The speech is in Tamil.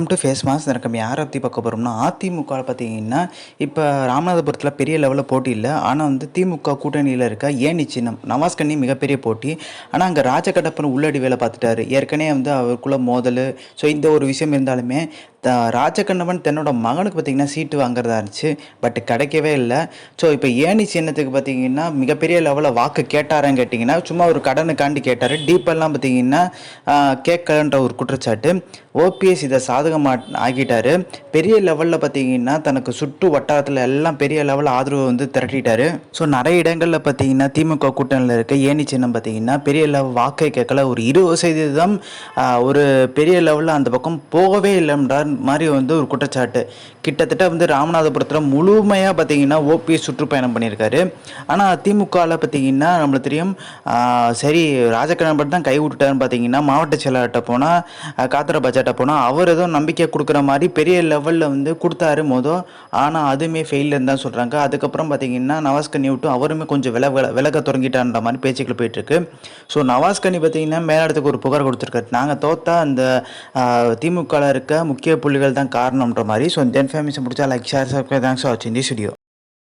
டு ஃபேஸ் மாஸ் எனக்கு யாரை பற்றி பார்க்க போகிறோம்னா அதிமுக பார்த்தீங்கன்னா இப்போ ராமநாதபுரத்தில் பெரிய லெவலில் போட்டி இல்லை. ஆனால் வந்து திமுக கூட்டணியில் இருக்க ஏனி சின்னம் நவாஸ் கண்ணி மிகப்பெரிய போட்டி. ஆனால் அங்கே ராஜகடப்பன் உள்ளடி வேலை பார்த்துட்டாரு. ஏற்கனவே வந்து அவருக்குள்ள மோதல். ஸோ இந்த ஒரு விஷயம் இருந்தாலுமே ராஜகண்ணவன் தன்னோட மகனுக்கு பார்த்தீங்கன்னா சீட்டு வாங்குறதா இருந்துச்சு. பட் கிடைக்கவே இல்லை. ஸோ இப்போ ஏனி சின்னத்துக்கு பார்த்தீங்கன்னா மிகப்பெரிய லெவலில் வாக்கு கேட்டாரன்னு கேட்டிங்கன்னா சும்மா ஒரு கடனுக்காண்டி கேட்டார். டீப்பெல்லாம் பார்த்தீங்கன்னா கேட்கலன்ற ஒரு குற்றச்சாட்டு. ஓபிஎஸ் இதை சாதகமா ஆகிட்டார் பெரிய லெவலில் பார்த்தீங்கன்னா தனக்கு சுற்று வட்டாரத்தில் எல்லாம் பெரிய லெவலில் ஆதரவு வந்து திரட்டிட்டாரு. ஸோ நிறைய இடங்களில் பார்த்தீங்கன்னா திமுக கூட்டணியில் இருக்க ஏனி சின்னம் பார்த்தீங்கன்னா பெரிய லெவல் வாக்கை கேட்கல. ஒரு இருபது சதவீதம் ஒரு பெரிய லெவலில் அந்த பக்கம் போகவே இல்லைன்றார் மாதிரி வந்து ஒரு குற்றச்சாட்டு. கிட்டத்தட்ட வந்து ராமநாதபுரத்தில் முழுமையாக பார்த்தீங்கன்னா ஓபிஎஸ் சுற்றுப்பயணம் பண்ணியிருக்காரு ஆனால் திமுகவில் பார்த்தீங்கன்னா நம்மளுக்கு தெரியும் சரி சரி ராஜகிரண் தான் கை விட்டுட்டாருன்னு பார்த்தீங்கன்னா மாவட்ட செயலாளர்கிட்ட போனால் காத்திர பட்ஜெட்டை போனால் அவர் ஏதோ நம்பிக்கை கொடுக்குற மாதிரி பெரிய லெவலில் வந்து கொடுத்தாரு மொதல் ஆனால் அதுவுமே ஃபெயிலியர் தான் சொல்கிறாங்க அதுக்கப்புறம் பார்த்தீங்கன்னா நவாஸ்கனி விட்டு அவருமே கொஞ்சம் வில விலக தொடங்கிட்டான்ற மாதிரி பேச்சுக்கள் போயிட்டுருக்கு. ஸோ நவாஸ்கனி பார்த்தீங்கன்னா மேலிடத்துக்கு ஒரு புகார் கொடுத்துருக்காரு. நாங்கள் தோத்தா அந்த திமுகவில் இருக்க முக்கிய புள்ளிகள் தான் காரணம்ன்ற மாதிரி. ஸோ தென் இன்ஃபர்மேஷன் முடிச்சா like share subscribe thanks for வாட்சிங் தி ஸ்டுடியோ